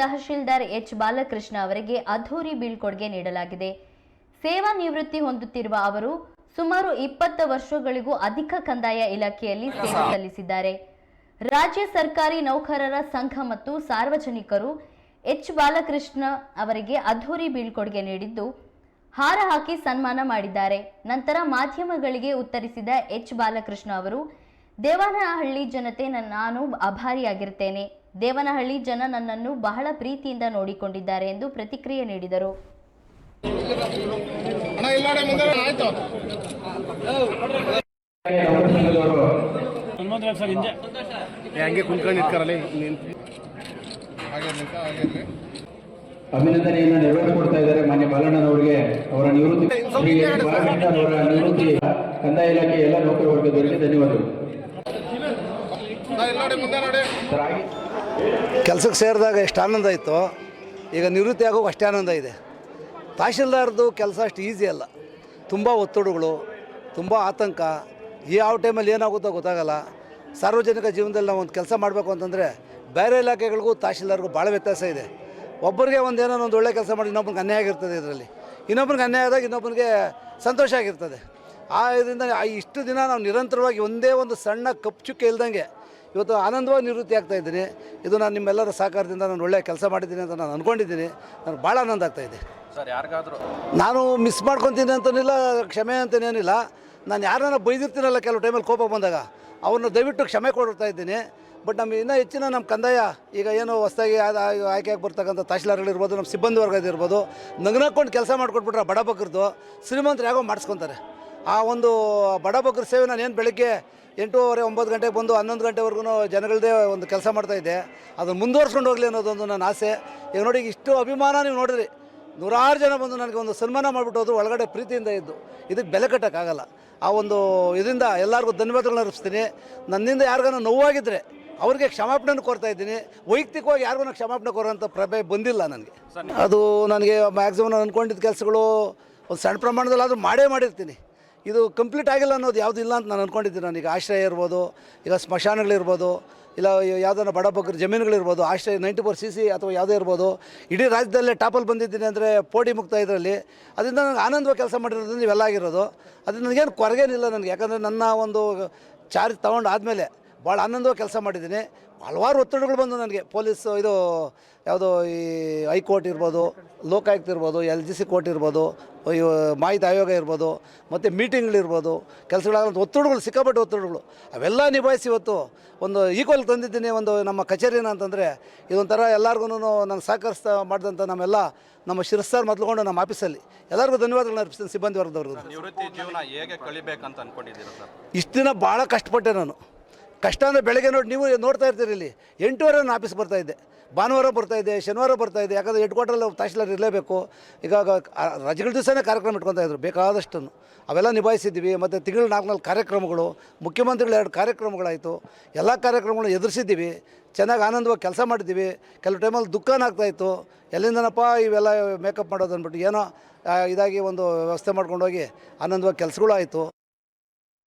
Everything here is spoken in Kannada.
ತಹಶೀಲ್ದಾರ್ ಎಚ್ ಬಾಲಕೃಷ್ಣ ಅವರಿಗೆ ಅದ್ಧೂರಿ ಬೀಳ್ಕೊಡುಗೆ ನೀಡಲಾಗಿದೆ. ಸೇವಾ ನಿವೃತ್ತಿ ಹೊಂದುತ್ತಿರುವ ಅವರು ಸುಮಾರು ಇಪ್ಪತ್ತು ವರ್ಷಗಳಿಗೂ ಅಧಿಕ ಕಂದಾಯ ಇಲಾಖೆಯಲ್ಲಿ ಸೇವೆ ಸಲ್ಲಿಸಿದ್ದಾರೆ. ರಾಜ್ಯ ಸರ್ಕಾರಿ ನೌಕರರ ಸಂಘ ಮತ್ತು ಸಾರ್ವಜನಿಕರು ಎಚ್ ಬಾಲಕೃಷ್ಣ ಅವರಿಗೆ ಅದ್ಧೂರಿ ಬೀಳ್ಕೊಡುಗೆ ನೀಡಿದ್ದು ಹಾರ ಹಾಕಿ ಸನ್ಮಾನ ಮಾಡಿದ್ದಾರೆ. ನಂತರ ಮಾಧ್ಯಮಗಳಿಗೆ ಉತ್ತರಿಸಿದ ಎಚ್ ಬಾಲಕೃಷ್ಣ ಅವರು ದೇವನಹಳ್ಳಿ ಜನತೆ ನನ್ನ ನಾನು ಅಭಾರಿಯಾಗಿರ್ತೇನೆ ದೇವನಹಳ್ಳಿ ಜನ ನನ್ನನ್ನು ಬಹಳ ಪ್ರೀತಿಯಿಂದ ನೋಡಿಕೊಂಡಿದ್ದಾರೆ ಎಂದು ಪ್ರತಿಕ್ರಿಯೆ ನೀಡಿದರು. ಅಣ್ಣ ಇಲ್ಲ ನೋಡಿ ಮುಂದೆ ಆಯ್ತು. ಸಂಘದವರು ಸರ್ ಹಿಂದೆ. ಹಂಗೆ ಕುಂತ್ಕೊಂಡು ಇಟ್ಕಾರಲ್ಲ ಹಾಗೆ ನಿಂತ ಹಾಗೆ ಇರ್ಲಿ. ಅಭಿನಂದನೆಯನ್ನು ನೆರವೇರಿಸಿಕೊಡ್ತಾ ಇದ್ದಾರೆ ಮಾನ್ಯ ಬಾಲಣ್ಣನವರಿಗೆ ಅವರ ನಿವೃತ್ತಿ ನಿವೃತ್ತಿ ಕಂದಾಯ ಇಲಾಖೆ ಎಲ್ಲ ನೌಕರ ವರ್ಗದವರಿಗೆ ಧನ್ಯವಾದಗಳು ಅಣ್ಣ ಇಲ್ಲ ನೋಡಿ ಮುಂದೆ ನೋಡಿ ಸರ್ ಹಾಗೆ ಕೆಲಸಕ್ಕೆ ಸೇರಿದಾಗ ಎಷ್ಟು ಆನಂದ ಇತ್ತು. ಈಗ ನಿವೃತ್ತಿ ಆಗೋಕೆ ಅಷ್ಟೇ ಆನಂದ ಇದೆ. ತಹಶೀಲ್ದಾರ್ದು ಕೆಲಸ ಅಷ್ಟು ಈಸಿ ಅಲ್ಲ. ತುಂಬ ಒತ್ತಡಗಳು, ತುಂಬ ಆತಂಕ. ಯಾವ ಟೈಮಲ್ಲಿ ಏನಾಗುತ್ತೋ ಗೊತ್ತಾಗಲ್ಲ. ಸಾರ್ವಜನಿಕ ಜೀವನದಲ್ಲಿ ನಾವು ಒಂದು ಕೆಲಸ ಮಾಡಬೇಕು ಅಂತಂದರೆ ಬೇರೆ ಇಲಾಖೆಗಳಿಗೂ ತಹಶೀಲ್ದಾರ್ಗೂ ಭಾಳ ವ್ಯತ್ಯಾಸ ಇದೆ. ಒಬ್ಬರಿಗೆ ಒಂದು ಏನೋ ಒಂದು ಒಳ್ಳೆ ಕೆಲಸ ಮಾಡಿ ಇನ್ನೊಬ್ಬನಿಗೆ ಅನ್ಯಾಯ ಆಗಿರ್ತದೆ ಇದರಲ್ಲಿ. ಇನ್ನೊಬ್ಬನಿಗೆ ಅನ್ಯಾಯ ಆದಾಗ ಇನ್ನೊಬ್ಬನಿಗೆ ಸಂತೋಷ ಆಗಿರ್ತದೆ. ಆ ಇದರಿಂದ ಇಷ್ಟು ದಿನ ನಾವು ನಿರಂತರವಾಗಿ ಒಂದೇ ಒಂದು ಸಣ್ಣ ಕಪ್ಪು ಚುಕ್ಕೆ ಇಲ್ದಂಗೆ ಇವತ್ತು ಆನಂದವಾಗಿ ನಿವೃತ್ತಿ ಆಗ್ತಾ ಇದ್ದೀನಿ. ಇದು ನಾನು ನಿಮ್ಮೆಲ್ಲರ ಸಹಕಾರದಿಂದ ನಾನು ಒಳ್ಳೆಯ ಕೆಲಸ ಮಾಡಿದ್ದೀನಿ ಅಂತ ನಾನು ಅಂದ್ಕೊಂಡಿದ್ದೀನಿ ನನಗೆ ಭಾಳ ಆನಂದ ಆಗ್ತಾ ಇದೆ. ಸರ್ ಯಾರಿಗಾದರೂ ನಾನು ಮಿಸ್ ಮಾಡ್ಕೊತೀನಿ ಅಂತನಿಲ್ಲ ಕ್ಷಮೆ ಅಂತನೇನಿಲ್ಲ ನಾನು ಯಾರನ್ನ ಬೈದಿರ್ತೀನಲ್ಲ ಕೆಲವು ಟೈಮಲ್ಲಿ ಕೋಪ ಬಂದಾಗ ಅವ್ರನ್ನ ದಯವಿಟ್ಟು ಕ್ಷಮೆ ಕೊಡ್ತಾ ಇದ್ದೀನಿ. ಬಟ್ ನಮಗೆ ಇನ್ನೂ ಹೆಚ್ಚಿನ ನಮ್ಮ ಕಂದಾಯ ಈಗ ಏನು ಹೊಸ್ದಾಗಿ ಆಯ್ಕೆಯಾಗಿ ಬರ್ತಕ್ಕಂಥ ತಹಶೀಲ್ದಾರ್ಗಳಿರ್ಬೋದು ನಮ್ಮ ಸಿಬ್ಬಂದಿ ವರ್ಗದಿರ್ಬೋದು ಇರ್ಬೋದು ನಗ್ನಕೊಂಡು ಕೆಲಸ ಮಾಡಿಕೊಟ್ಬಿಟ್ರೆ ಬಡ ಬಗ್ಗರದು ಶ್ರೀಮಂತರು ಯಾಗೋ ಮಾಡಿಸ್ಕೊತಾರೆ. ಆ ಒಂದು ಬಡ ಬಗ್ಗರ ಸೇವೆ ನಾನು ಏನು ಬೆಳಗ್ಗೆ ಎಂಟೂವರೆ ಒಂಬತ್ತು ಗಂಟೆಗೆ ಬಂದು ಹನ್ನೊಂದು ಗಂಟೆವರೆಗೂ ಜನಗಳದೇ ಒಂದು ಕೆಲಸ ಮಾಡ್ತಾಯಿದ್ದೆ ಅದನ್ನು ಮುಂದುವರ್ಸ್ಕೊಂಡು ಹೋಗಲಿ ಅನ್ನೋದೊಂದು ನನ್ನ ಆಸೆ. ಈಗ ನೋಡಿ ಇಷ್ಟು ಅಭಿಮಾನ ನೀವು ನೋಡಿರಿ ನೂರಾರು ಜನ ಬಂದು ನನಗೆ ಒಂದು ಸನ್ಮಾನ ಮಾಡಿಬಿಟ್ಟು ಹೋದ್ರು ಒಳಗಡೆ ಪ್ರೀತಿಯಿಂದ ಇದ್ದು. ಇದಕ್ಕೆ ಬೆಲೆ ಕಟ್ಟೋಕ್ಕಾಗಲ್ಲ. ಆ ಒಂದು ಇದರಿಂದ ಎಲ್ಲರಿಗೂ ಧನ್ಯವಾದಗಳನ್ನ ಅರ್ಪಿಸ್ತೀನಿ. ನನ್ನಿಂದ ಯಾರಿಗಾನ ನೋವಾಗಿದ್ದರೆ ಅವ್ರಿಗೆ ಕ್ಷಮಾಪಣೆಯನ್ನು ಕೋರ್ತಾ ಇದ್ದೀನಿ. ವೈಯಕ್ತಿಕವಾಗಿ ಯಾರಿಗೂ ನಾನು ಕ್ಷಮಾಪಣೆ ಕೋರೋಂಥ ಪ್ರಭೆ ಬಂದಿಲ್ಲ ನನಗೆ. ಅದು ನನಗೆ ಮ್ಯಾಕ್ಸಿಮಮ್ ನಾನು ಅಂದ್ಕೊಂಡಿದ್ದ ಕೆಲಸಗಳು ಒಂದು ಸಣ್ಣ ಪ್ರಮಾಣದಲ್ಲಾದರೂ ಮಾಡೇ ಮಾಡಿರ್ತೀನಿ. ಇದು ಕಂಪ್ಲೀಟ್ ಆಗಿಲ್ಲ ಅನ್ನೋದು ಯಾವುದು ಇಲ್ಲ ಅಂತ ನಾನು ಅಂದ್ಕೊಂಡಿದ್ದೀನಿ ನನಗೆ ಆಶ್ರಯ ಇರ್ಬೋದು, ಇಲ್ಲ ಸ್ಮಶಾನಗಳಿರ್ಬೋದು, ಇಲ್ಲ ಯಾವುದಾರ ಬಡ ಬಗ್ಗರ ಜಮೀನುಗಳಿರ್ಬೋದು, ಆಶ್ರಯ ನೈಂಟಿ ಫೋರ್ ಸಿ ಸಿ ಅಥವಾ ಯಾವುದೇ ಇರ್ಬೋದು. ಇಡೀ ರಾಜ್ಯದಲ್ಲೇ ಟಾಪಲ್ಲಿ ಬಂದಿದ್ದೀನಿ ಅಂದರೆ ಪೋಡಿ ಮುಕ್ತ ಇದರಲ್ಲಿ ಅದರಿಂದ ನನಗೆ ಆನಂದವಾಗಿ ಕೆಲಸ ಮಾಡಿರೋದ್ರಿಂದ ಇವೆಲ್ಲ ಆಗಿರೋದು. ಅದು ನನಗೇನು ಕೊರಗೇನಿಲ್ಲ ನನಗೆ. ಯಾಕಂದರೆ ನನ್ನ ಒಂದು ಚಾರ್ಜ್ ತೊಗೊಂಡು ಆದಮೇಲೆ ಭಾಳ ಆನಂದವಾಗಿ ಕೆಲಸ ಮಾಡಿದ್ದೀನಿ. ಹಲವಾರು ಒತ್ತಡಗಳು ಬಂದು ನನಗೆ. ಪೊಲೀಸ್ ಇದು ಯಾವುದೋ ಈ ಹೈಕೋರ್ಟ್ ಇರ್ಬೋದು ಲೋಕಾಯುಕ್ತ ಇರ್ಬೋದು ಎಲ್ ಜಿ ಸಿ ಕೋರ್ಟ್ ಇರ್ಬೋದು ಇವು ಮಾಹಿತಿ ಆಯೋಗ ಇರ್ಬೋದು ಮತ್ತು ಮೀಟಿಂಗ್ಗಳಿರ್ಬೋದು ಕೆಲಸಗಳಾಗಂಥ ಒತ್ತಡಗಳು ಸಿಕ್ಕಾಪಟ್ಟೆ ಒತ್ತಡಗಳು ಅವೆಲ್ಲ ನಿಭಾಯಿಸಿ ಇವತ್ತು ಒಂದು ಈಕ್ವಲ್ ತಂದಿದ್ದೀನಿ ಒಂದು ನಮ್ಮ ಕಚೇರಿನ ಅಂತಂದರೆ ಇದೊಂಥರ ಎಲ್ಲರಿಗೂ ನಾನು ಸಹಕರಿಸ್ತಾ ಮಾಡಿದಂಥ ನಮ್ಮೆಲ್ಲ ನಮ್ಮ ಶಿರಸ್ತಾರ್ ಮೊದಲುಕೊಂಡು ನಮ್ಮ ಆಫೀಸಲ್ಲಿ. ಎಲ್ಲರಿಗೂ ಧನ್ಯವಾದಗಳನ್ನ ಅರ್ಪಿಸ್ತೀನಿ ಸಿಬ್ಬಂದಿ ವರ್ಗದವ್ರಿಗೆ ನಿವೃತ್ತಿ ಜೀವನ ಹೇಗೆ ಕಳಿಬೇಕಂತ ಅನ್ಕೊಂಡಿದ್ದೀರಾ ಸರ್? ಇಷ್ಟು ದಿನ ಭಾಳ ಕಷ್ಟಪಟ್ಟೆ ನಾನು. ಕಷ್ಟ ಅಂದರೆ ಬೆಳಗ್ಗೆ ನೋಡಿ ನೀವು ನೋಡ್ತಾ ಇರ್ತೀರಿ ಇಲ್ಲಿ. ಎಂಟೂವರೆ ನಾನು ಆಫೀಸ್ ಬರ್ತಾ ಇದ್ದೆ. ಭಾನುವಾರ ಬರ್ತಾ ಇದ್ದೆ, ಶನಿವಾರ ಬರ್ತಾ ಇದ್ದೆ. ಯಾಕಂದರೆ ಹೆಡ್ ಕ್ವಾರ್ಟರಲ್ಲಿ ತಹಶೀಲ್ದಾರ್ ಇರಲೇಬೇಕು. ಈಗ ರಜೆಗಳ ದಿವಸನೇ ಕಾರ್ಯಕ್ರಮ ಇಟ್ಕೊತಾ ಇದ್ರು. ಬೇಕಾದಷ್ಟನ್ನು. ಅವೆಲ್ಲ ನಿಭಾಯಿಸಿದ್ವಿ. ಮತ್ತು ತಿಂಗಳು ನಾಲ್ಕು ನಾಲ್ಕು ಕಾರ್ಯಕ್ರಮಗಳು, ಮುಖ್ಯಮಂತ್ರಿಗಳ ಎರಡು ಕಾರ್ಯಕ್ರಮಗಳಾಯಿತು. ಎಲ್ಲ ಕಾರ್ಯಕ್ರಮಗಳು ಎದುರಿಸಿದ್ದೀವಿ. ಚೆನ್ನಾಗಿ ಆನಂದವಾಗಿ ಕೆಲಸ ಮಾಡಿದ್ದೀವಿ. ಕೆಲವು ಟೈಮಲ್ಲಿ ದುಃಖನ ಆಗ್ತಾಯಿತ್ತು. ಎಲ್ಲಿಂದನಪ್ಪ ಇವೆಲ್ಲ ಮೇಕಪ್ ಮಾಡೋದು ಅಂದ್ಬಿಟ್ಟು ಏನೋ ಇದಾಗಿ ಒಂದು ವ್ಯವಸ್ಥೆ ಮಾಡ್ಕೊಂಡೋಗಿ ಆನಂದವಾಗಿ ಕೆಲಸಗಳು ಆಯಿತು